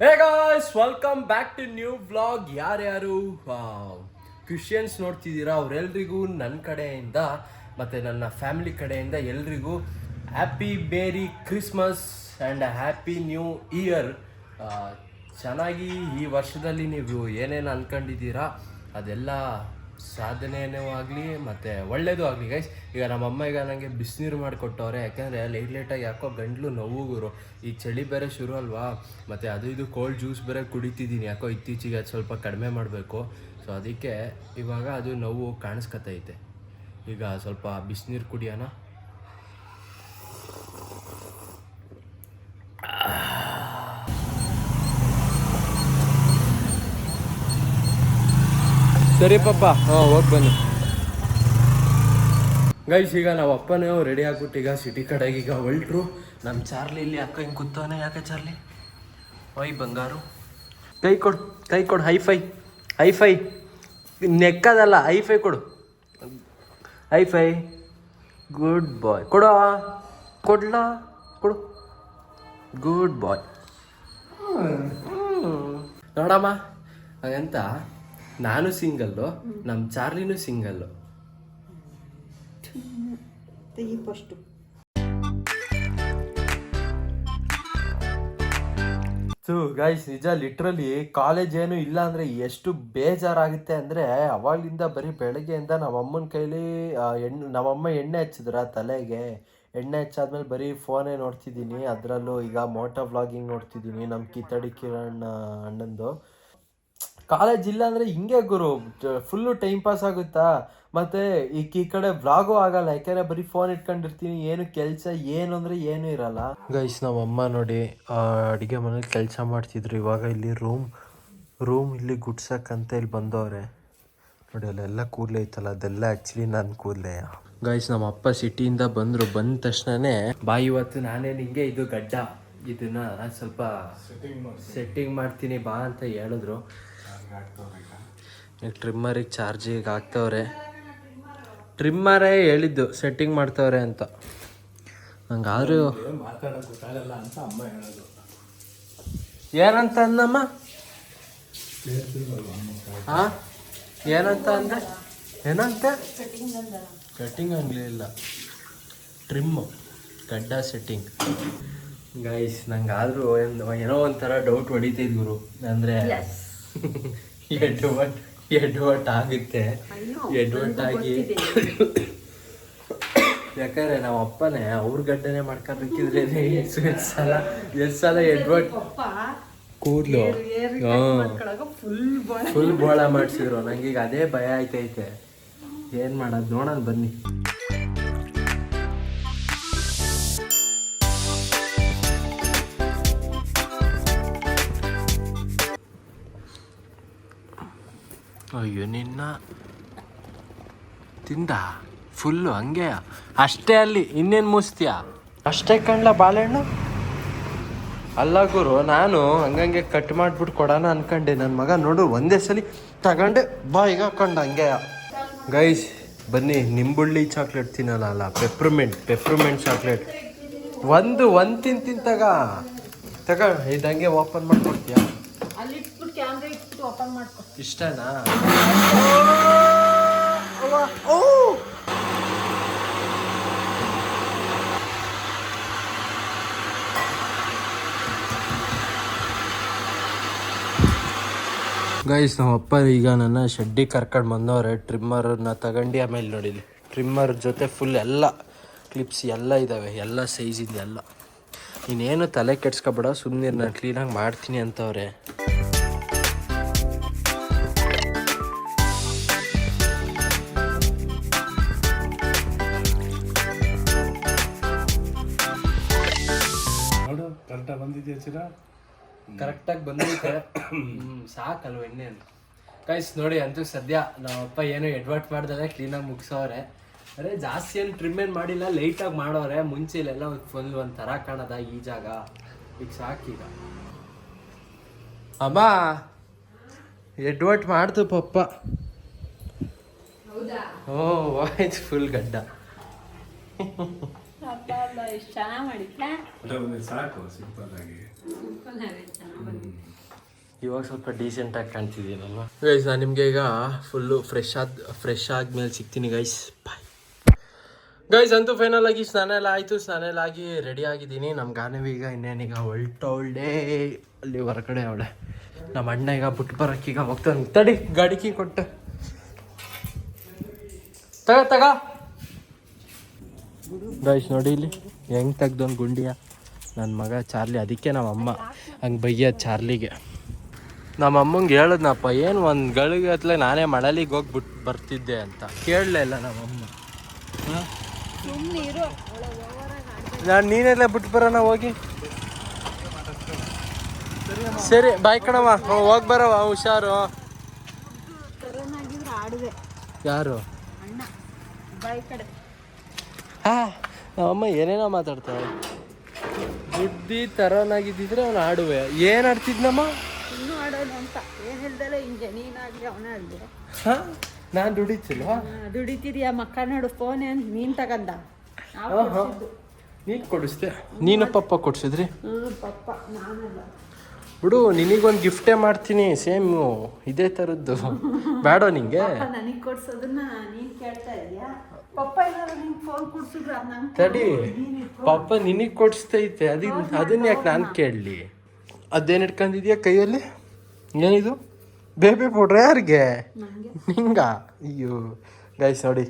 Hey guys welcome back to new vlog ಯಾರ್ಯಾರು? Christians ನೋಡ್ತಿದ್ದೀರಾ? ಅವರೆಲ್ರಿಗೂ ನನ್ನ ಕಡೆಯಿಂದ ಮತ್ತು ನನ್ನ ಫ್ಯಾಮಿಲಿ ಕಡೆಯಿಂದ ಎಲ್ರಿಗೂ happy merry Christmas and happy new year ಚೆನ್ನಾಗಿ ಈ ವರ್ಷದಲ್ಲಿ ನೀವು ಏನೇನು ಅಂದ್ಕೊಂಡಿದ್ದೀರಾ ಅದೆಲ್ಲ ಸಾಧನೆಯೂ ಆಗಲಿ ಮತ್ತು ಒಳ್ಳೇದು ಆಗಲಿ ಗೈಸ್ ಈಗ ನಮ್ಮಮ್ಮ ಈಗ ನನಗೆ ಬಿಸಿನೀರು ಮಾಡಿಕೊಟ್ಟವ್ರೆ. ಯಾಕೆಂದರೆ ಲೇಟ್ ಲೇಟಾಗಿ ಯಾಕೋ ಗಂಟ್ಲು ನೋವು ಗುರು. ಈ ಚಳಿ ಬೇರೆ ಶುರು ಅಲ್ವಾ? ಮತ್ತು ಅದು ಇದು ಕೋಲ್ಡ್ ಜ್ಯೂಸ್ ಬೇರೆ ಕುಡಿತಿದ್ದೀನಿ. ಯಾಕೋ ಇತ್ತೀಚೆಗೆ ಅದು ಸ್ವಲ್ಪ ಕಡಿಮೆ ಮಾಡಬೇಕು. ಸೊ ಅದಕ್ಕೆ ಇವಾಗ ಅದು ನೋವು ಕಾಣಿಸ್ಕತೈತೆ. ಈಗ ಸ್ವಲ್ಪ ಬಿಸಿನೀರು ಕುಡಿಯೋಣ. ಸರಿ ಪಪ್ಪ ಹಾಂ, ಹೋಗಿ ಬನ್ನಿ. ಗೈಸ್ ಈಗ ನಾವು ಅಪ್ಪನೇ ರೆಡಿ ಆಗ್ಬಿಟ್ಟು ಈಗ ಸಿಟಿ ಕಡೆಗೆ ಈಗ ಹೊಲ್ಟ್ರು. ನಮ್ಮ ಚಾರ್ಲಿ ಇಲ್ಲಿ ಅಕ್ಕ ಹಿಂಗೆ ಕೂತವನೆ? ಯಾಕೆ ಚಾರ್ಲಿ? ಒಯ್ ಬಂಗಾರು. ಕೈ ಕೊಡು ಕೈ ಕೊಡು, ಹೈಫೈ. High five. ನೆಕ್ಕದಲ್ಲ, ಹೈಫೈ ಕೊಡು. High five. ಗುಡ್ ಬಾಯ್ ಕೊಡು? ಕೊಡ್ಲಾ? ಕೊಡು. ಗುಡ್ ಬಾಯ್ ನೋಡಮ್ಮ ಹಾಗಂತ ನಾನು ಸಿಂಗಲ್ಲು ನಮ್ಮ ಚಾರ್ಲಿನೂ ಸಿಂಗಲ್ಲು ತೆಗಿ ಫಸ್ಟು ಸೊ ಗೈಸ್ ನಿಜ ಲಿಟ್ರಲಿ ಕಾಲೇಜ್ ಏನು ಇಲ್ಲ ಅಂದ್ರೆ ಎಷ್ಟು ಬೇಜಾರಾಗುತ್ತೆ ಅಂದ್ರೆ ಅವಾಗಿಂದ ಬರೀ ಬೆಳಗ್ಗೆಯಿಂದ ನಮ್ಮ ಅಮ್ಮನ ಕೈಲಿ ಎಣ್ಣೆ ನಮ್ಮಮ್ಮ ಎಣ್ಣೆ ಹಚ್ಚಿದ್ರ ತಲೆಗೆ? ಎಣ್ಣೆ ಹಚ್ಚಾದ್ಮೇಲೆ ಬರೀ ಫೋನೇ ನೋಡ್ತಿದ್ದೀನಿ. ಅದರಲ್ಲೂ ಈಗ ಮೋಟೋ ವ್ಲಾಗಿಂಗ್ ನೋಡ್ತಿದ್ದೀನಿ. ನಮ್ಮ ಕಿತ್ತಡಿ ಕಿರಣ್ ಅಣ್ಣಂದು. ಕಾಲೇಜ್ ಇಲ್ಲ ಅಂದರೆ ಹಿಂಗೆ ಗುರು. ಫುಲ್ಲು ಟೈಮ್ ಪಾಸ್ ಆಗುತ್ತಾ? ಮತ್ತೆ ಈ ಈ ಕಡೆ ವ್ಲಾಗು ಆಗಲ್ಲ. ಯಾಕೆಂದ್ರೆ ಬರೀ ಫೋನ್ ಇಟ್ಕೊಂಡಿರ್ತೀನಿ. ಏನು ಕೆಲಸ ಏನು ಅಂದರೆ ಏನು ಇರಲ್ಲ. ಗೈಸ್ ನಮ್ಮ ಅಮ್ಮ ನೋಡಿ ಅಡಿಗೆ ಮನೇಲಿ ಕೆಲಸ ಮಾಡ್ತಿದ್ರು. ಇವಾಗ ಇಲ್ಲಿ ರೂಮ್ ರೂಮ್ ಇಲ್ಲಿ ಗುಡ್ಸಕ್ಕಂತ ಇಲ್ಲಿ ಬಂದವ್ರೆ. ನೋಡಿ ಅಲ್ಲೆಲ್ಲ ಕೂದಲೇ ಇತ್ತಲ್ಲ ಅದೆಲ್ಲ ಆ್ಯಕ್ಚುಲಿ ನನ್ನ ಕೂದಲೇ. ಗೈಸ್ ನಮ್ಮ ಅಪ್ಪ ಸಿಟಿಯಿಂದ ಬಂದರು. ಬಂದ ತಕ್ಷಣನೇ ಬಾ ಇವತ್ತು ನಾನೇನು ಹಿಂಗೆ ಇದು ಗಡ್ಡ. ಇದನ್ನ ಸ್ವಲ್ಪ ಸೆಟ್ಟಿಂಗ್ ಮಾಡ್ತೀನಿ ಬಾ ಅಂತ ಹೇಳಿದ್ರು. ಈಗ ಟ್ರಿಮ್ಮರಿಗೆ ಚಾರ್ಜಿಗೆ ಹಾಕ್ತವ್ರೆ. ಟ್ರಿಮ್ಮರೇ ಹೇಳಿದ್ದು ಸೆಟ್ಟಿಂಗ್ ಮಾಡ್ತವ್ರೆ ಅಂತ. ನಂಗಾದ್ರೂ ಏನಂತ ಅಂದಮ್ಮ? ಹಾ ಏನಂತ ಅಂದೆ? ಏನಂತ? ಕಟ್ಟಿಂಗ್ ಆಗಲಿಲ್ಲ ಟ್ರಿಮ್ಮು ಗಡ್ಡ ಸೆಟ್ಟಿಂಗ್ ಗೈಸ್ ನಂಗೆ ಆದರೂ ಏನೋ ಒಂಥರ ಡೌಟ್ ಹೊಡಿತಿದ್ರು ಗುರು. ಅಂದರೆ ಎಡ್ವರ್ಟ್ ಎಡ್ವರ್ಟ್ ಆಗುತ್ತೆ. ಎಡ್ವರ್ಟ್ ಆಗಿ ಯಾಕಂದ್ರೆ ನಮ್ಮ ಅಪ್ಪನೇ ಅವ್ರ ಗಡ್ಡನೆ ಮಾಡ್ಕೊಂಡ್ರೆ ಎಷ್ಟು ಸಲ ಎಷ್ಟು ಸಲ ಎಡ್ವರ್ಟ್ ಕೂದ್ಲು. ಫುಲ್ ಬಾಳ. ಫುಲ್ ಬೋಳ ಮಾಡಿಸಿದ್ರು. ನಂಗೆ ಈಗ ಅದೇ ಭಯ ಆಯ್ತೈತೆ. ಏನ್ ಮಾಡೋದು? ನೋಡೋಣ ಬನ್ನಿ. ಅಯ್ಯೋ ನಿನ್ನ ತಿಂದ? ಫುಲ್ಲು ಹಂಗೆ ಅಷ್ಟೇ ಅಲ್ಲಿ, ಇನ್ನೇನು ಮುಸ್ತೀಯ ಅಷ್ಟೇ ಕಣ್ಲ ಬಾಳೆಹಣ್ಣು ಅಲ್ಲ ಗುರು, ನಾನು ಹಂಗಂಗೆ ಕಟ್ ಮಾಡ್ಬಿಟ್ಟು ಕೊಡೋಣ ಅನ್ಕಂಡೆ. ನನ್ನ ಮಗ ನೋಡು, ಒಂದೇ ಸಲ ತಗೊಂಡೆ. ಬಾ ಈಗ ಹಾಕೊಂಡ ಹಂಗೆ ಗೈಸ್ ಬನ್ನಿ, ನಿಂಬುಳ್ಳಿ ಚಾಕ್ಲೇಟ್ ತಿನ್ನಲ್ಲ ಅಲ್ಲ? ಪೆಪ್ರಮೆಂಟ್ ಪೆಪ್ರಮೆಂಟ್ ಚಾಕ್ಲೇಟ್ ಒಂದು ಒಂದು ತಿನ್ ತಿಂತಾಗ ತಗ. ಇದಂಗೆ ಓಪನ್ ಮಾಡ್ಕೊಡ್ತೀಯಾ? ಕ್ಯಾಮ್ರಾ ಓಪನ್ ಮಾಡ್ಕೊ. ಇಷ್ಟನಾ? ಗೈಸ್ ನಮ್ಮ ಅಪ್ಪ ಈಗ ನನ್ನ ಶೆಡ್ಡಿಗೆ ಕರ್ಕೊಂಡು ಬಂದವ್ರೆ. ಟ್ರಿಮ್ಮರನ್ನ ತಗೊಂಡು ಆಮೇಲೆ ನೋಡಿಲಿ ಟ್ರಿಮ್ಮರ್ ಜೊತೆ ಫುಲ್ ಎಲ್ಲ ಕ್ಲಿಪ್ಸ್ ಎಲ್ಲ ಇದ್ದಾವೆ ಎಲ್ಲ ಸೈಜಿಂದ ಎಲ್ಲ. ಇನ್ನೇನು ತಲೆ ಕೆಡ್ಸ್ಕೊಬೇಡ ಸುಮ್ಮನೆ ನಾನು ಕ್ಲೀನಾಗಿ ಮಾಡ್ತೀನಿ ಅಂತವ್ರೆ. ಬಂದಿದ್ಯಾ ಚಿರ? ಕರೆಕ್ಟಾಗಿ ಬಂದೈತೆ ಸಾಕಲ್ವ ಎಣ್ಣೆ ಕೈಸ್ ನೋಡಿ ಅಂತೂ ಸದ್ಯ ನಮ್ಮಪ್ಪ ಏನೋ ಎಡ್ವರ್ಟ್ ಮಾಡ್ದಲೆ ಕ್ಲೀನಾಗಿ ಮುಗಿಸೋರೆ ಅರೆ ಜಾಸ್ತಿ ಏನು ಟ್ರಿಮ್ ಏನು ಮಾಡಿಲ್ಲ ಲೈಟಾಗಿ ಮಾಡೋರೆ ಮುಂಚೆ ಇಲ್ಲೆಲ್ಲ ಫುಲ್ ಒಂಥರ ಕಾಣದ ಈ ಜಾಗ. ಈಗ ಸಾಕೀಗ ಅಮ್ಮ ಎಡ್ವರ್ಟ್ ಮಾಡ್ತು ಪಪ್ಪ. ಓ ವಾಯ್ಸ್ ಫುಲ್ ಗಡ್ಡ. ಅಪ್ಪ ಎಷ್ಟು ಚೆನ್ನಾಗಿ ಮಾಡಿದ್ಲಾ ಫೋಟೋ ಬಂದಿದ್ದು ಸಾಕು ಸಿಂಪಲ್ ಆಗಿ. ಇವಾಗ ಸ್ವಲ್ಪ ಡೀಸೆಂಟಾಗಿ ಕಾಣ್ತಿದ್ದೀನಲ್ವ? ಗೈಸ್ ನಾನು ನಿಮಗೆ ಈಗ ಫುಲ್ಲು ಫ್ರೆಶ್ ಆದ ಫ್ರೆಶ್ ಆದ್ಮೇಲೆ ಸಿಗ್ತೀನಿ ಗೈಸ್ ಬಾಯ್ ಗೈಸ್ ಅಂತೂ ಫೈನಲ್ ಆಗಿ ಸ್ನಾನ ಎಲ್ಲ ಆಯಿತು. ಸ್ನಾನ ಎಲ್ಲ ಆಗಿ ರೆಡಿ ಆಗಿದ್ದೀನಿ. ನಮ್ಮ ಗಾನವಿ ಈಗ ಇನ್ನೇನೀಗ ಹೊಲ್ಟೊಳ್ಳೆ ಅಲ್ಲಿ ಹೊರಗಡೆ ಅವಳೆ. ನಮ್ಮ ಅಣ್ಣ ಈಗ ಬಿಟ್ಟು ಬರೋಕ್ಕೆ ಈಗ ಹೋಗ್ತಾನೆ. ತಡಿ ಗಾಡಿ ಕೊಟ್ಟು ಕೊಟ್ಟೆ. ತಗ ತಗ. ಗೈಸ್ ನೋಡಿ ಇಲ್ಲಿ. ಹೆಂಗ್ ತೆಗ್ದೊಂದು ಗುಂಡಿಯ? ನನ್ನ ಮಗ ಚಾರ್ಲಿ ಅದಕ್ಕೆ ನಮ್ಮ ಅಮ್ಮ ಹಂಗೆ ಬೈಯೋದು ಚಾರ್ಲಿಗೆ. ನಮ್ಮ ಅಮ್ಮಂಗೆ ಹೇಳಿದ್ನಪ್ಪ ಏನು ಒಂದು ಗಳಿಗೆ ಹತ್ಲೆ ನಾನೇ ಮಳಲಿಗೆ ಹೋಗಿ ಬಿಟ್ ಬರ್ತಿದ್ದೆ ಅಂತ. ಕೇಳಲೇ ಇಲ್ಲ ನಮ್ಮಮ್ಮ ನಾನು ನೀನೆಲ್ಲ ಬಿಟ್ಟು ಬರೋಣ ಹೋಗಿ. ಸರಿ ಬಾಯ್ ಕಣವ ಹೋಗಿ ಬರವ ಹುಷಾರು. ಯಾರು? ಹಾ. ನಮ್ಮಮ್ಮ ಏನೇನೋ ಮಾತಾಡ್ತಾಳೆ. ಬುದ್ಧಿ ತರೋನಾಗಿದ್ದಿದ್ರೆ ಅವ್ನು ಆಡುವೆ. ಏನು ಆಡ್ತಿದ್ನಮ್ಮ? ಇನ್ನೂ ದುಡಿತಿಲ್ಲ ಅಂತ. ಹಿಂಗೆ ನೀನಾಗಲಿ ಅವನೇ ನಾನು ದುಡಿತಿಲ್ವಾ? ದುಡಿತಿದ್ಯಾ ಮಕ್ಕ ನೋಡು ಫೋನ್ ಏನು ನೀನು ತಗಂದ. ನೀನು ಕೊಡಿಸ್ದೆ. ನೀನು ಪಪ್ಪ ಕೊಡ್ಸಿದ್ರಿ? ಪಪ್ಪ ನಾನಲ್ಲ. ಬಿಡು ನಿನಗೊಂದು ಗಿಫ್ಟೇ ಮಾಡ್ತೀನಿ ಸೇಮ್ ಇದೇ ಥರದ್ದು ಬೇಡ ನಿಂಗೆ. ನನಗೆ ಕೊಡ್ಸೋದನ್ನ ನೀನು ಕೇಳ್ತಾ ಇದೀಯಾ? ಪಪ್ಪ ಏನಾದ್ರು ನಿಂಗೆ ಫೋನ್ ಕೊಡ್ಸಿದ್ರು? ಅದು ನಂಗೆ ತಡಿ ಪಾಪ ನಿನಗೆ ಕೊಡಿಸ್ತೈತೆ ಅದನ್ನ ಅದನ್ನ ಯಾಕೆ ನಾನು ಕೇಳಲಿ? ಅದೇನು ಇಟ್ಕೊಂಡಿದ್ಯಾ ಕೈಯಲ್ಲಿ? ಏನಿದು? ಬೇಬಿ ಪೌಡ್ರ್ ಯಾರಿಗೆ? ನಿಂಗ. ಅಯ್ಯೋ ಗೈಸ್ ನೋಡಿ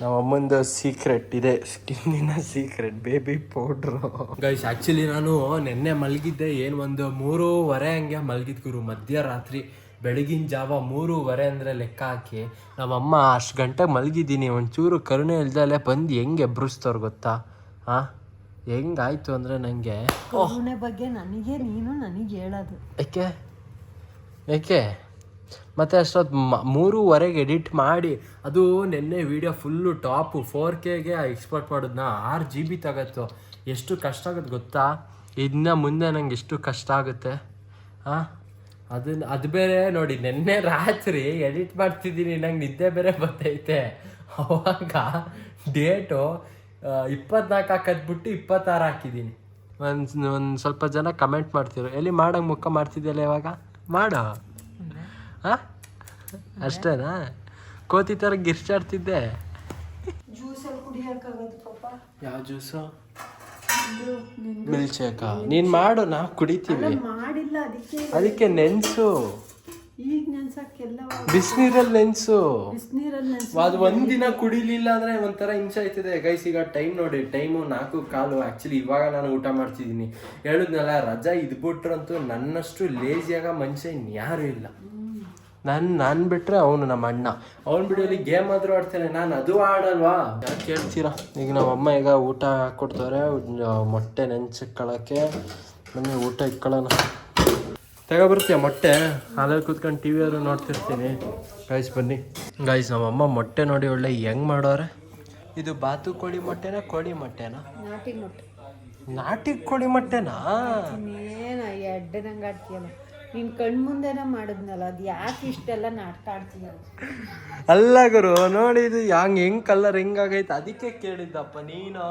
ನಮ್ಮ ಅಮ್ಮಂದು ಸೀಕ್ರೆಟ್ ಇದೆ ಸ್ಕಿನ್ನಿನ secret baby powder. Guys actually ನಾನು ನಿನ್ನೆ ಮಲಗಿದ್ದೆ ಏನು ಒಂದು ಮೂರೂವರೆ ಹಂಗೆ ಮಲಗಿದ್ ಗುರು ಮಧ್ಯರಾತ್ರಿ. ಬೆಳಗಿನ ಜಾವ ಮೂರುವರೆ ಅಂದರೆ ಲೆಕ್ಕ ಹಾಕಿ ನಮ್ಮಮ್ಮ ಅಷ್ಟು ಗಂಟೆಗೆ ಮಲಗಿದ್ದೀನಿ ಒಂಚೂರು ಕರುಣೆ ಇಲ್ದಲೆ ಬಂದು ಹೆಂಗೆ ಎಬ್ರಿಸ್ತವ್ರು ಗೊತ್ತಾ? ಹಾಂ ಹೆಂಗಾಯ್ತು ಅಂದರೆ ನನಗೆ ಕರುಣೆ ಬಗ್ಗೆ ನನಗೆ ನೀನು ನನಗೆ ಹೇಳೋದು. ಯಾಕೆ ಯಾಕೆ ಮತ್ತು ಅಷ್ಟೊತ್ತು ಮ- ಮೂರುವರೆಗೆ ಎಡಿಟ್ ಮಾಡಿ ಅದು ನಿನ್ನೆ ವಿಡಿಯೋ ಫುಲ್ಲು ಟಾಪು ಫೋರ್ ಕೆಗೆ ಎಕ್ಸ್ಪೋರ್ಟ್ ಮಾಡೋದನ್ನ ಆರು ಜಿ ಬಿ ತಗತ್ತು. ಎಷ್ಟು ಕಷ್ಟ ಆಗುತ್ತೆ ಗೊತ್ತಾ? ಇದನ್ನ ಮುಂದೆ ನಂಗೆ ಎಷ್ಟು ಕಷ್ಟ ಆಗುತ್ತೆ. ಹಾಂ ಅದನ್ನ ಅದು ಬೇರೆ ನೋಡಿ ನಿನ್ನೆ ರಾತ್ರಿ ಎಡಿಟ್ ಮಾಡ್ತಿದ್ದೀನಿ ನಂಗೆ ನಿದ್ದೆ ಬೇರೆ ಬರ್ತೈತೆ. ಅವಾಗ ಡೇಟು ಇಪ್ಪತ್ನಾಲ್ಕು ಹಾಕದ್ಬಿಟ್ಟು ಇಪ್ಪತ್ತಾರು ಹಾಕಿದ್ದೀನಿ. ಒಂದು ಒಂದು ಸ್ವಲ್ಪ ಜನ ಕಮೆಂಟ್ ಮಾಡ್ತಿರು ಎಲ್ಲಿ ಮಾಡೋಂಗೆ ಮುಖ ಮಾಡ್ತಿದ್ಯಲ್ಲ ಇವಾಗ? ಮಾಡೋ. ಹಾಂ ಅಷ್ಟೇನಾ? ಕೋತಿ ಥರ ಗಿರ್ಚಾಡ್ತಿದ್ದೆ. ಜ್ಯೂಸಲ್ಲಿ ಕುಡಿಯೋಕ್ಕಾಗೋದು ಪಾಪ. ಯಾವ ಜ್ಯೂಸು ಇದು ನೀನ್ ನೀನು ಮಾಡು ನಾವು ಕುಡಿತೀವಿ. ಮಾಡಿಲ್ಲ ಅದಕ್ಕೆ ಅದಕ್ಕೆ ನೆನ್ಸು. ಈಗ ನೆನ್ಸಕ್ಕೆಲ್ಲ ಬಿಸಿನೀರಲ್ಲಿ ನೆನ್ಸು. ಬಿಸಿನೀರಲ್ಲಿ ನೆನ್ಸ್. ಅದು ಒಂದಿನ ಕುಡಿಲಿಲ್ಲ ಅಂದ್ರೆ ಒಂಥರ ಹಿಂಸೆ ಆಯ್ತದೆ. ಗೈಸ್ ಈಗ ಟೈಮ್ ನೋಡಿ ಟೈಮು ನಾಲ್ಕು ಕಾಲು. ಆಕ್ಚುಲಿ ಇವಾಗ ನಾನು ಊಟ ಮಾಡ್ತಿದ್ದೀನಿ. ಹೇಳಿದ್ನಲ್ಲ ರಜಾ ಇದ್ಬಿಟ್ರಂತೂ ನನ್ನಷ್ಟು ಲೇಜಿಯಾಗ ಮನುಷ್ಯ ಇನ್ಯಾರು ಇಲ್ಲ. ನಾನು ನಾನು ಬಿಟ್ಟರೆ ಅವನು ನಮ್ಮ ಅಣ್ಣ. ಅವ್ನು ಬಿಡೋಲಿ ಗೇಮ್ ಆದರೂ ಆಡ್ತಾನೆ ನಾನು ಅದು ಆಡಲ್ವಾ? ಯಾಕೆ ಕೇಳ್ತೀರಾ? ಈಗ ನಮ್ಮ ಅಮ್ಮ ಈಗ ಊಟ ಕೊಡ್ತಾರೆ ಮೊಟ್ಟೆ ನೆನ್ಸಿಕ್ಕೊಳ್ಳೋಕ್ಕೆ ನಮಗೆ ಊಟ ಇಕ್ಕೊಳ್ಳೋಣ ತಗೊಬರ್ತೀಯ ಮೊಟ್ಟೆ. ಹಾಲಲ್ಲಿ ಕೂತ್ಕೊಂಡು ಟಿ ವಿಯವರು ನೋಡ್ತಿರ್ತೀನಿ. ಗಾಯ್ಸ್ ಬನ್ನಿ. ಗಾಯ್ಸ್ ನಮ್ಮಮ್ಮ ಮೊಟ್ಟೆ ನೋಡಿ ಒಳ್ಳೆ ಹೆಂಗ್ ಮಾಡೋರೆ? ಇದು ಬಾತು ಕೋಳಿ ಮೊಟ್ಟೆನಾ ಕೋಳಿ ಮೊಟ್ಟೆನಾ? ನಾಟಿ ಮೊಟ್ಟೆ. ನಾಟಿ ಕೋಳಿ ಮೊಟ್ಟೆನಾ? ಏನ ಎಡ್ಡನಂಗೆ ಆಡ್ತೀಯಲ್ಲ. ನಿನ್ ಕಣ್ ಮುಂದೆನೇ ಮಾಡಿದ್ನಲ್ಲ, ಅದು ಯಾಕೆ ಇಷ್ಟೆಲ್ಲ ನಾಟಕ ಆಡ್ತೀಯ? ಅಲ್ಲ ಗುರು, ನೋಡಿ ಇದು ಹಂಗ್ ಹೆಂಗ್ ಕಲರ್ ಹೆಂಗಾಗೈತೆ ಅದಕ್ಕೆ ಕೇಳಿದ್ದಪ್ಪ ನೀನು.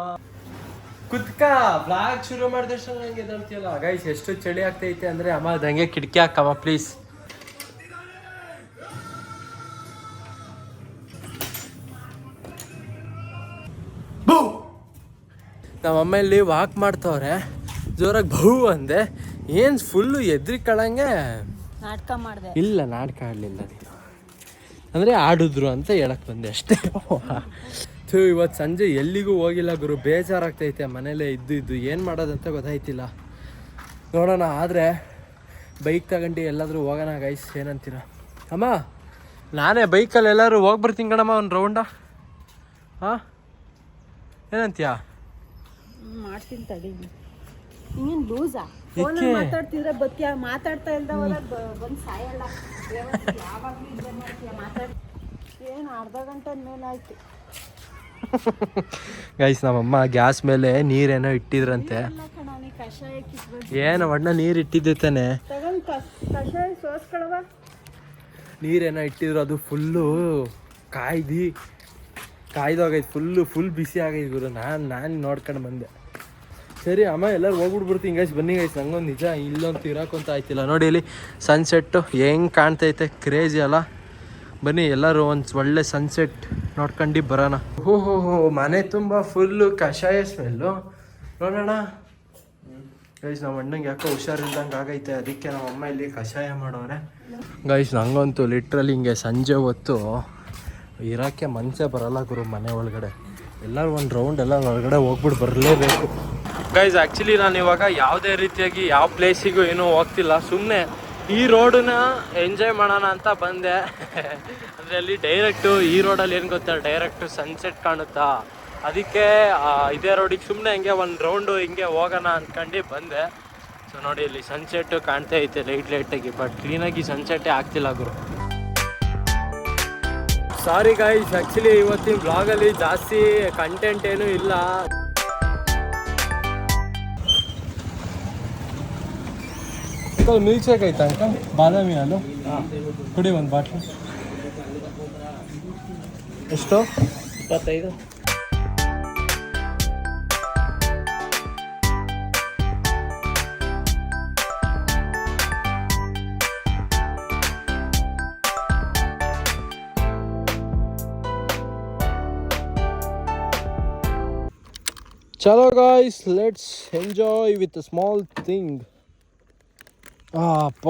ಕುತ್ಕ ಬ್ಲಾಗ್ ಶುರು ಮಾಡಿದಷ್ಟು ನಂಗೆ ಎದ್ದೇಳ್ತೀಯಲ್ಲ ಗೈಸ್ ಎಷ್ಟು ಚಳಿ ಆಗ್ತೈತೆ ಅಂದ್ರೆ ಅಮ್ಮ ಅದಂಗೆ ಕಿಟಕಿ ಹಾಕಮ್ಮ ಪ್ಲೀಸ್ ನಮ್ಮಮ್ಮ ಇಲ್ಲಿ ವಾಕ್ ಮಾಡ್ತವ್ರೆ, ಜೋರಾಗಿ ಬಹು ಅಂದೆ. ಏನು ಫುಲ್ಲು ಎದ್ರಿಕೊಳ್ಳಂಗೆ ನಾಟಕ ಮಾಡಿದೆ. ಇಲ್ಲ ನಾಟಕ ಆಡಲಿಲ್ಲ ಅಂದ್ರೆ ಅಂದರೆ ಆಡಿದ್ರು ಅಂತ ಹೇಳಕ್ ಬಂದೆ ಅಷ್ಟೇ. ಥೂ ಇವತ್ತು ಸಂಜೆ ಎಲ್ಲಿಗೂ ಹೋಗಿಲ್ಲ ಗುರು ಬೇಜಾರಾಗ್ತೈತೆ ಮನೇಲೇ ಇದ್ದು ಇದ್ದು. ಏನು ಮಾಡೋದಂತ ಗೊತ್ತಾಯ್ತಿಲ್ಲ. ನೋಡೋಣ ಆದರೆ ಬೈಕ್ ತಗೊಂಡು ಎಲ್ಲಾದರೂ ಹೋಗೋಣ ಗೈಸ್ ಏನಂತೀರ? ಅಮ್ಮ ನಾನೇ ಬೈಕಲ್ಲಿ ಎಲ್ಲರೂ ಹೋಗಿ ಬರ್ತೀನಿ ಕಣಮ್ಮ ಒಂದು ರೌಂಡ ಹಾಂ? ಏನಂತೀಯ? ಮಾಡ್ತೀನಿ ತಡಿ. ಲೂಸಾ ಫೋನಲ್ಲಿ ಮಾತಾಡ್ತಿದ್ರೆ ಬತ್ತಿ ಮಾತಾಡ್ತಾ ಇಲ್ದ ಹೋದಾಗ ಬಂದು ಸಾಯಲ್ಲ. ಯಾವಾಗಲೂ ಇದ್ದೇ ಮಾಡ್ತೀಯ ಮಾತಾಡ್ ಏನು ಅರ್ಧ ಗಂಟೆ ಮೇಲೆ ಆಯ್ತು ಗೈಸ್ ನಮ್ಮಮ್ಮ ಗ್ಯಾಸ್ ಮೇಲೆ ನೀರೇನೋ ಇಟ್ಟಿದ್ರಂತೆ. ಏನು ಒಣ್ಣ ನೀರು ಇಟ್ಟಿದ್ದೆ ತಾನೆ. ನೀರೇನೋ ಇಟ್ಟಿದ್ರು ಅದು ಫುಲ್ಲು ಕಾಯ್ದು ಕಾಯ್ದೋಗೈತೆ ಫುಲ್ಲು ಫುಲ್ ಬಿಸಿ ಆಗೈತೆ ಗುರು. ನಾನು ನಾನು ನೋಡ್ಕೊಂಡು ಬಂದೆ. ಸರಿ, ಅಮ್ಮ, ಎಲ್ಲರೂ ಹೋಗ್ಬಿಡ್ಬಿಡ್ತೀನಿ ಗೈಸ್ ಬನ್ನಿ ಗೈಸ್ ನಂಗೊಂದು ನಿಜ, ಇಲ್ಲೊಂದು ಅಂತ ಆಯ್ತಿಲ್ಲ. ನೋಡಿ, ಇಲ್ಲಿ ಸನ್ಸೆಟ್ಟು ಹೆಂಗ್ ಕಾಣ್ತೈತೆ ಕ್ರೇಜಿ ಅಲ್ಲ? ಬನ್ನಿ, ಎಲ್ಲರೂ ಒಂದು ಒಳ್ಳೆ ಸನ್ಸೆಟ್ ನೋಡ್ಕೊಂಡು ಬರೋಣ. ಹೋ ಹೋ ಹೋ ಮನೆ ತುಂಬ ಫುಲ್ಲು ಕಷಾಯ ಸ್ಮೆಲ್ಲು ನೋಡೋಣ. ಗೈಸ್ ನಮ್ಮ ಅಣ್ಣಂಗೆ ಯಾಕೋ ಹುಷಾರಿಲ್ದಂಗೆ ಆಗೈತೆ. ಅದಕ್ಕೆ ನಮ್ಮ ಅಮ್ಮ ಇಲ್ಲಿ ಕಷಾಯ ಮಾಡೋರೆ. ಗೈಸ್ ನಂಗಂತೂ ಲಿಟ್ರಲಿ ಹಿಂಗೆ ಸಂಜೆ ಹೊತ್ತು ಇರೋಕ್ಕೆ ಮನಸ್ಸೇ ಬರಲ್ಲ ಗುರು ಮನೆ ಒಳಗಡೆ. ಎಲ್ಲರೂ ಒಂದು ರೌಂಡ್ ಎಲ್ಲ ಒಳಗಡೆ ಹೋಗ್ಬಿಟ್ಟು ಬರಲೇಬೇಕು. ಗೈಸ್ ಆ್ಯಕ್ಚುಲಿ ನಾನು ಇವಾಗ ಯಾವುದೇ ರೀತಿಯಾಗಿ ಯಾವ ಪ್ಲೇಸಿಗೂ ಏನೂ ಹೋಗ್ತಿಲ್ಲ. ಸುಮ್ಮನೆ ಈ ರೋಡನ್ನ ಎಂಜಾಯ್ ಮಾಡೋಣ ಅಂತ ಬಂದೆ. ಅಂದರೆ ಅಲ್ಲಿ ಡೈರೆಕ್ಟು ಈ ರೋಡಲ್ಲಿ ಏನು ಗೊತ್ತಾ? ಡೈರೆಕ್ಟು ಸನ್ಸೆಟ್ ಕಾಣುತ್ತಾ? ಅದಕ್ಕೆ ಇದೇ ರೋಡಿಗೆ ಸುಮ್ಮನೆ ಹಿಂಗೆ ಒಂದು ರೌಂಡು ಹಿಂಗೆ ಹೋಗೋಣ ಅಂದ್ಕೊಂಡು ಬಂದೆ. ಸೊ ನೋಡಿ, ಇಲ್ಲಿ ಸನ್ಸೆಟ್ಟು ಕಾಣ್ತಾ ಐತೆ ಲೈಟ್ ಲೈಟಾಗಿ ಬಟ್ ಕ್ಲೀನಾಗಿ ಸನ್ಸೆಟ್ಟೇ ಆಗ್ತಿಲ್ಲ ಗುರು. ಸಾರಿ ಗಾಯ್ಸ್ ಆ್ಯಕ್ಚುಲಿ ಇವತ್ತಿನ ಬ್ಲಾಗಲ್ಲಿ ಜಾಸ್ತಿ ಕಂಟೆಂಟ್ ಏನೂ ಇಲ್ಲ. ಮಿಲ್ಕ್ ಶೇಕ್ ಐತಾ ಅಂಕ ಬಾದಾಮಿ ಹಾಲು? ಕುಡಿ ಒಂದು ಬಾಟ್ಲು. ಎಷ್ಟು? ಇಪ್ಪತ್ತೈದು. ಚಲೋ guys let's enjoy with small thing ಅಪ್ಪ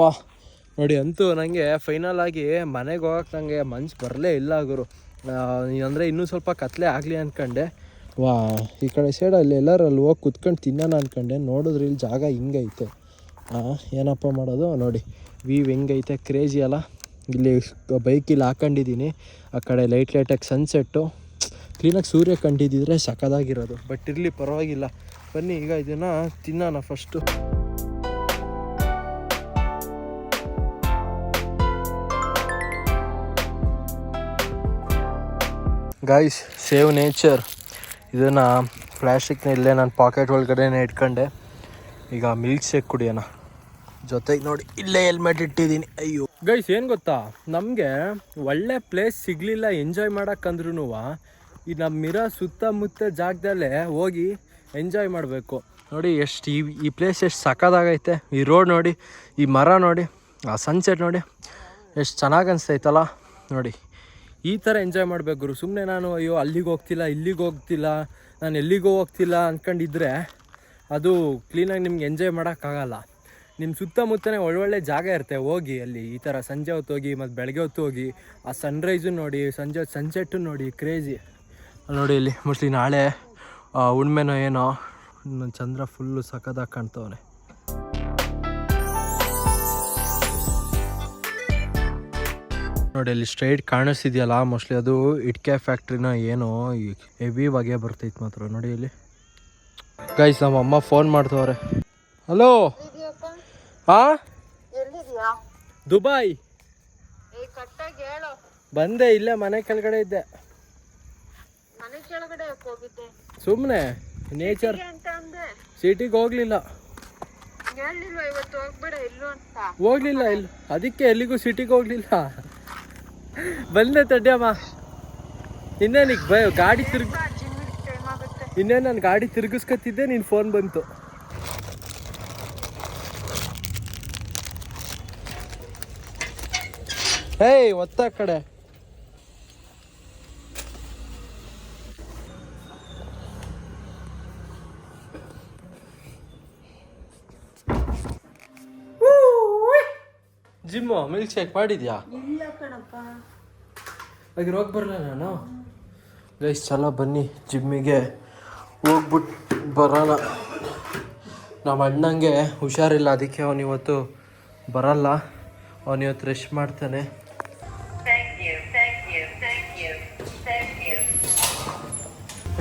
ನೋಡಿ, ಅಂತೂ ನನಗೆ ಫೈನಲ್ ಆಗಿ ಮನೆಗೆ ಹೋಗಕ್ಕೆ ನನಗೆ ಮನ್ಸು ಬರಲೇ ಇಲ್ಲ ಗುರು. ಅಂದರೆ ಇನ್ನೂ ಸ್ವಲ್ಪ ಕತ್ಲೆ ಆಗಲಿ ಅಂದ್ಕೊಂಡೆ ವಾ, ಈ ಕಡೆ ಸೈಡಲ್ಲಿ ಎಲ್ಲರೂ ಅಲ್ಲಿ ಹೋಗಿ ಕುತ್ಕೊಂಡು ತಿನ್ನೋಣ ಅಂದ್ಕೊಂಡೆ ನೋಡಿದ್ರೆ ಇಲ್ಲಿ ಜಾಗ ಹಿಂಗೈತೆ. ಏನಪ್ಪ ಮಾಡೋದು? ನೋಡಿ ವೀವ್ ಹೆಂಗೈತೆ? ಕ್ರೇಜಿ ಅಲ್ಲ? ಇಲ್ಲಿ ಬೈಕಿಲ್ಲಿ ಹಾಕೊಂಡಿದ್ದೀನಿ ಆ ಕಡೆ ಲೈಟ್ ಲೈಟಾಗಿ ಸನ್ಸೆಟ್ಟು ಕ್ಲೀನಾಗಿ ಸೂರ್ಯ ಕಂಡಿದ್ದಿದ್ರೆ ಸಖದಾಗಿರೋದು ಬಟ್ ಇರಲಿ ಪರವಾಗಿಲ್ಲ. ಬನ್ನಿ, ಈಗ ಇದನ್ನು ತಿನ್ನೋಣ ಫಸ್ಟು ಗಾಯ್ಸ್ ಸೇವ್ ನೇಚರ್ ಇದನ್ನು ಪ್ಲ್ಯಾಸ್ಟಿಕ್ನ ಇಲ್ಲೇ ನಾನು ಪಾಕೆಟ್ ಒಳಗಡೆನೇ ಇಟ್ಕೊಂಡೆ. ಈಗ ಮಿಲ್ಕ್ ಶೇಕ್ ಕುಡಿಯೋಣ. ಜೊತೆಗೆ ನೋಡಿ, ಇಲ್ಲೇ ಹೆಲ್ಮೆಟ್ ಇಟ್ಟಿದ್ದೀನಿ. ಅಯ್ಯೋ. ಗೈಸ್ ಏನು ಗೊತ್ತಾ? ನಮಗೆ ಒಳ್ಳೆ ಪ್ಲೇಸ್ ಸಿಗಲಿಲ್ಲ ಎಂಜಾಯ್ ಮಾಡೋಕ್ಕಂದ್ರೂ ಈ ನಮ್ಮಿರೋ ಸುತ್ತಮುತ್ತ ಜಾಗದಲ್ಲೇ ಹೋಗಿ ಎಂಜಾಯ್ ಮಾಡಬೇಕು. ನೋಡಿ, ಎಷ್ಟು ಈ ಈ ಪ್ಲೇಸ್ ಎಷ್ಟು ಸಕ್ಕದಾಗೈತೆ ಈ ರೋಡ್ ನೋಡಿ, ಈ ಮರ ನೋಡಿ, ಆ ಸನ್ಸೆಟ್ ನೋಡಿ, ಎಷ್ಟು ಚೆನ್ನಾಗಿ ಅನಿಸ್ತೈತಲ್ಲ. ನೋಡಿ. ಈ ಥರ ಎಂಜಾಯ್ ಮಾಡಬೇಕು ಗುರು. ಸುಮ್ಮನೆ ನಾನು, ಅಯ್ಯೋ, ಅಲ್ಲಿಗೆ ಹೋಗ್ತಿಲ್ಲ, ಇಲ್ಲಿಗೆ ಹೋಗ್ತಿಲ್ಲ, ನಾನು ಎಲ್ಲಿಗೂ ಹೋಗ್ತಿಲ್ಲ ಅಂದ್ಕೊಂಡಿದ್ರೆ ಅದು ಕ್ಲೀನಾಗಿ ನಿಮ್ಗೆ ಎಂಜಾಯ್ ಮಾಡೋಕ್ಕಾಗಲ್ಲ ನಿಮ್ಮ ಸುತ್ತಮುತ್ತನೇ ಒಳ್ಳೊಳ್ಳೆ ಜಾಗ ಇರುತ್ತೆ. ಹೋಗಿ ಅಲ್ಲಿ ಈ ಥರ ಸಂಜೆ ಹೊತ್ತು ಹೋಗಿ, ಮತ್ತು ಬೆಳಗ್ಗೆ ಹೊತ್ತು ಹೋಗಿ, ಆ ಸನ್ರೈಸು ನೋಡಿ, ಸಂಜೆ ಸನ್ಸೆಟ್ಟು ನೋಡಿ ಕ್ರೇಜಿ ನೋಡಿ ಇಲ್ಲಿ ಮೋಸ್ಟ್ಲಿ ನಾಳೆ ಉಣ್ಮೆನೋ ಏನೋ ನನ್ನ ಚಂದ್ರ ಫುಲ್ಲು ಸಖತ್ತಾಗಿ ಕಾಣ್ತವನೆ. ನೋಡಿ ಅಲ್ಲಿ ಸ್ಟ್ರೈಟ್ ಕಾಣಿಸ್ತಿದೆಯಲ್ಲ ಮೋಸ್ಟ್ಲಿ ಅದು ಇಟ್ಕೆ ಫ್ಯಾಕ್ಟ್ರಿನ ಏನು ಹೆವಿ ಬಗೆ ಬರ್ತೈತೆ ಮಾತ್ರ. ನೋಡಿ ಇಲ್ಲಿ. ಗೈಸ್ ನಮ್ಮ ಅಮ್ಮ ಫೋನ್ ಮಾಡ್ತವ್ರೆ. ಹಲೋ ಹಾ ದುಬಾಯ್ ಬಂದೆ ಇಲ್ಲೇ ಮನೆ ಕೆಳಗಡೆ ಇದ್ದೆ. ಸುಮ್ಮನೆ ನೇಚರ್ ಸಿಟಿಗೆ ಹೋಗ್ಲಿಲ್ಲ. ಹೋಗ್ಲಿಲ್ಲ ಇಲ್ಲಿ ಅದಕ್ಕೆ ಎಲ್ಲಿಗೂ ಸಿಟಿಗೆ ಹೋಗ್ಲಿಲ್ಲ. ಬಂದೆ ತಡ್ಯಮ್ಮ ಇನ್ನೇನಿಗೆ ಬ ಗಾಡಿ ತಿರ್ಗ ಇನ್ನೇ ನಾನು ಗಾಡಿ ತಿರ್ಗಿಸ್ಕೊತಿದ್ದೆ, ನೀನು ಫೋನ್ ಬಂತು. ಏಯ್, ಒತ್ತ ಕಡೆ. ಮಿಲ್ಕ್ ಶೇಕ್ ಮಾಡಿದ್ಯಾ? ಇಲ್ಲ ಕಣಪ್ಪ. ಹಾಗೆ ಹೋಗಿ ಬರಲ್ಲ ನಾನು? ಗೈಸ್ ಚಲೋ ಬನ್ನಿ. ಜಿಮ್ಮಿಗೆ ಹೋಗ್ಬಿಟ್ಟು ಬರೋಣ ನಮ್ಮ ಅಣ್ಣಂಗೆ ಹುಷಾರಿಲ್ಲ ಅದಕ್ಕೆ ಅವನು ಇವತ್ತು ಬರಲ್ಲ. ಅವನು ಇವತ್ತು ರೆಸ್ಟ್ ಮಾಡ್ತಾನೆ.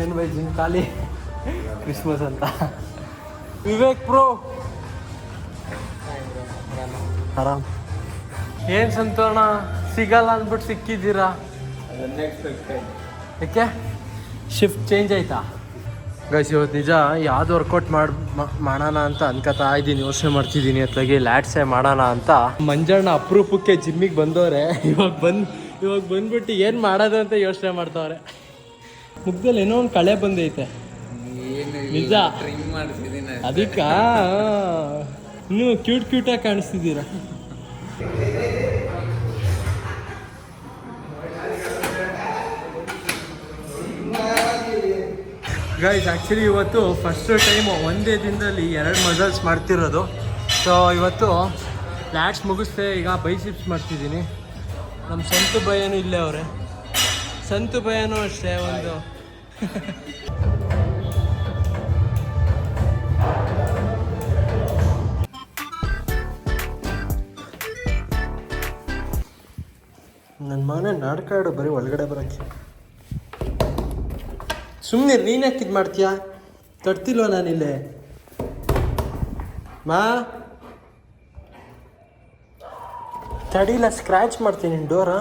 ಏನು ಬೈ ಜಿಮ್ ಖಾಲಿ? ಕ್ರಿಸ್ಮಸ್ ಅಂತ. ವಿವೇಕ್ ಪ್ರೋ ಆರಾಮ್? ಏನು ಸಂತೋಣ? ಸಿಗಲ್ಲ ಅಂದ್ಬಿಟ್ಟು ಸಿಕ್ಕಿದ್ದೀರಾ? ಯಾಕೆ ಶಿಫ್ಟ್ ಚೇಂಜ್ ಆಯ್ತಾ? ಗೈಸ್ ಇವತ್ತು ನಿಜ ಯಾವ್ದು ವರ್ಕೌಟ್ ಮಾಡಿ ಮಾಡೋಣ ಅಂತ ಅನ್ಕೋತಾ ಇದ್ದೀನಿ ಯೋಚನೆ ಮಾಡ್ತಿದ್ದೀನಿ ಅತ್ಲಾಗಿ ಲ್ಯಾಟ್ಸೇ ಮಾಡೋಣ ಅಂತ. ಮಂಜಣ್ಣ ಅಪರೂಪಕ್ಕೆ ಜಿಮ್ಮಿಗೆ ಬಂದವ್ರೆ. ಇವಾಗ ಬಂದು ಇವಾಗ ಬಂದ್ಬಿಟ್ಟು ಏನು ಮಾಡೋದು ಅಂತ ಯೋಚನೆ ಮಾಡ್ತಾವ್ರೆ. ಮುಗ್ದಲ್ಲಿ ಏನೋ ಒಂದು ಕಳೆ ಬಂದೈತೆ. ನಿಜ? ಅದಕ್ಕ ಇನ್ನೂ ಕ್ಯೂಟ್ ಕ್ಯೂಟಾಗಿ ಕಾಣಿಸ್ತಿದ್ದೀರಾ? ಗೈಸ್ ಆ್ಯಕ್ಚುಲಿ ಇವತ್ತು ಫಸ್ಟ್ ಟೈಮು ಒಂದೇ ದಿನದಲ್ಲಿ ಎರಡು ಮಸಲ್ಸ್ ಮಾಡ್ತಿರೋದು. ಸೊ ಇವತ್ತು ಲ್ಯಾಟ್ಸ್ ಮುಗಿಸ್ದೆ ಈಗ ಬೈಸಿಪ್ಸ್ ಮಾಡ್ತಿದ್ದೀನಿ. ನಮ್ಮ ಸಂತು ಭಯನೂ ಇಲ್ಲೇ ಅವರೇ. ಸಂತು ಭಯನೂ ಅಷ್ಟೇ ಒಂದು. ನನ್ನ ಮಗನೇ ನಾಡ್ಕಾಡು ಬರೀ ಒಳಗಡೆ ಬರೋಕ್ಕೆ ಸುಮ್ಮನೆ ನೀನು ಯಾಕೆ ಇದು ಮಾಡ್ತೀಯಾ? ತಡ್ತಿಲ್ವ ನಾನಿಲ್ಲೇ ಮಾ? ತಡಿಲ್ಲ ಸ್ಕ್ರ್ಯಾಚ್ ಮಾಡ್ತೀನಿ ಡೋರ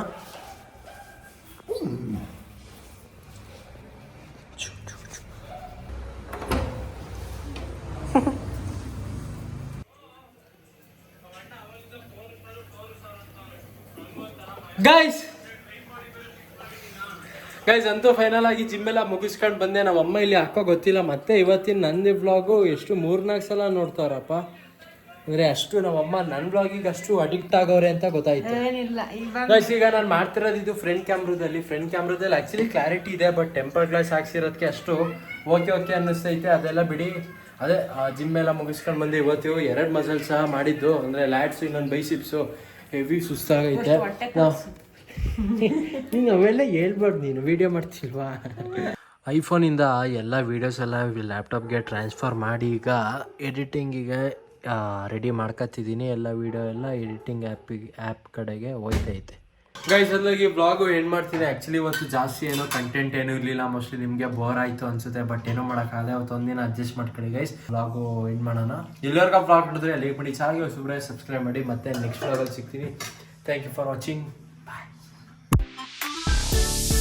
ಗೈಸ್ ಗೈಸ್ ಅಂತೂ ಫೈನಲ್ ಆಗಿ ಜಿಮ್ ಎಲ್ಲ ಮುಗಿಸ್ಕೊಂಡು ಬಂದೆ. ನಮ್ಮ ಅಮ್ಮ ಇಲ್ಲಿ ಹಾಕೋ ಗೊತ್ತಿಲ್ಲ. ಮತ್ತೆ ಇವತ್ತಿನ ನಂದಿ ವ್ಲಾಗು ಎಷ್ಟು ಮೂರ್ನಾಲ್ಕು ಸಲ ನೋಡ್ತಾರಪ್ಪ ಅಂದ್ರೆ ಅಷ್ಟು ನಮ್ಮ ಅಮ್ಮ ನನ್ನ ವ್ಲಾಗಿಗೆ ಅಷ್ಟು ಅಡಿಕ್ಟ್ ಆಗೋರೆ ಅಂತ ಗೊತ್ತಾಯ್ತು. ಗೈಸ್ ಈಗ ನಾನು ಮಾಡ್ತಿರೋದು ಇದು ಫ್ರಂಟ್ ಕ್ಯಾಮ್ರಾದಲ್ಲಿ ಫ್ರಂಟ್ ಕ್ಯಾಮ್ರಾದಲ್ಲಿ ಆಕ್ಚುಲಿ ಕ್ಲಾರಿಟಿ ಇದೆ ಬಟ್ ಟೆಂಪರ್ ಗ್ಲಾಸ್ ಹಾಕ್ಸಿರೋದಕ್ಕೆ ಅಷ್ಟು ಓಕೆ ಓಕೆ ಅನ್ನಿಸ್ತೈತೆ. ಅದೆಲ್ಲ ಬಿಡಿ. ಅದೇ ಜಿಮ್ ಎಲ್ಲ ಮುಗಿಸ್ಕೊಂಡು ಬಂದು ಇವತ್ತು. ಎರಡು ಮಸಲ್ ಸಹ ಮಾಡಿದ್ದು. ಅಂದ್ರೆ ಲ್ಯಾಟ್ಸು ಇನ್ನೊಂದು ಬೈಸಿಪ್ಸು ಹೆವಿ ಸುಸ್ತಾಗೈತೆ. ನೀನು ಅವೆಲ್ಲ ಹೇಳ್ಬಾರ್ದು ನೀನು ವಿಡಿಯೋ ಮಾಡ್ತಿಲ್ವಾ? ಐಫೋನಿಂದ ಎಲ್ಲ ವೀಡಿಯೋಸ್ ಎಲ್ಲ ಲ್ಯಾಪ್ಟಾಪ್ಗೆ ಟ್ರಾನ್ಸ್ಫರ್ ಮಾಡಿ ಈಗ ಎಡಿಟಿಂಗಿಗೆ ರೆಡಿ ಮಾಡ್ಕೊತಿದ್ದೀನಿ ಎಲ್ಲ ವೀಡಿಯೋ ಎಲ್ಲ ಎಡಿಟಿಂಗ್ ಆ್ಯಪಿಗೆ ಆ್ಯಪ್ ಕಡೆಗೆ ಹೋಯ್ತೈತೆ. ಗೈಸ್ ಅದಾಗಿ ಬ್ಲಾಗು ಏನು ಮಾಡ್ತೀನಿ? ಆ್ಯಕ್ಚುಲಿ ಇವತ್ತು ಜಾಸ್ತಿ ಏನೋ ಕಂಟೆಂಟ್ ಏನೂ ಇರಲಿಲ್ಲ. ಮೋಸ್ಟ್ಲಿ ನಿಮಗೆ ಬೋರ್ ಆಯಿತು ಅನಿಸುತ್ತೆ ಬಟ್ ಏನೋ ಮಾಡೋಕ್ಕಾಗಲ್ಲ ಅವತ್ತು ಒಂದಿನ ಅಡ್ಜಸ್ಟ್ ಮಾಡ್ಕೊಳ್ಳಿ ಗೈಸ್ ಬ್ಲಾಗು ಏನು ಮಾಡೋಣ? ಎಲ್ಲರಿಗೂ ಬ್ಲಾಗ್ ನೋಡಿದ್ರೆ ಲೈಕ್ ಮಾಡಿ ಚೆನ್ನಾಗಿ ಸುಬ್ರೆ ಸಬ್ಸ್ಕ್ರೈಬ್ ಮಾಡಿ. ಮತ್ತೆ ನೆಕ್ಸ್ಟ್ ಬ್ಲಾಗಲ್ಲಿ ಸಿಗ್ತೀನಿ. Thank you for watching bye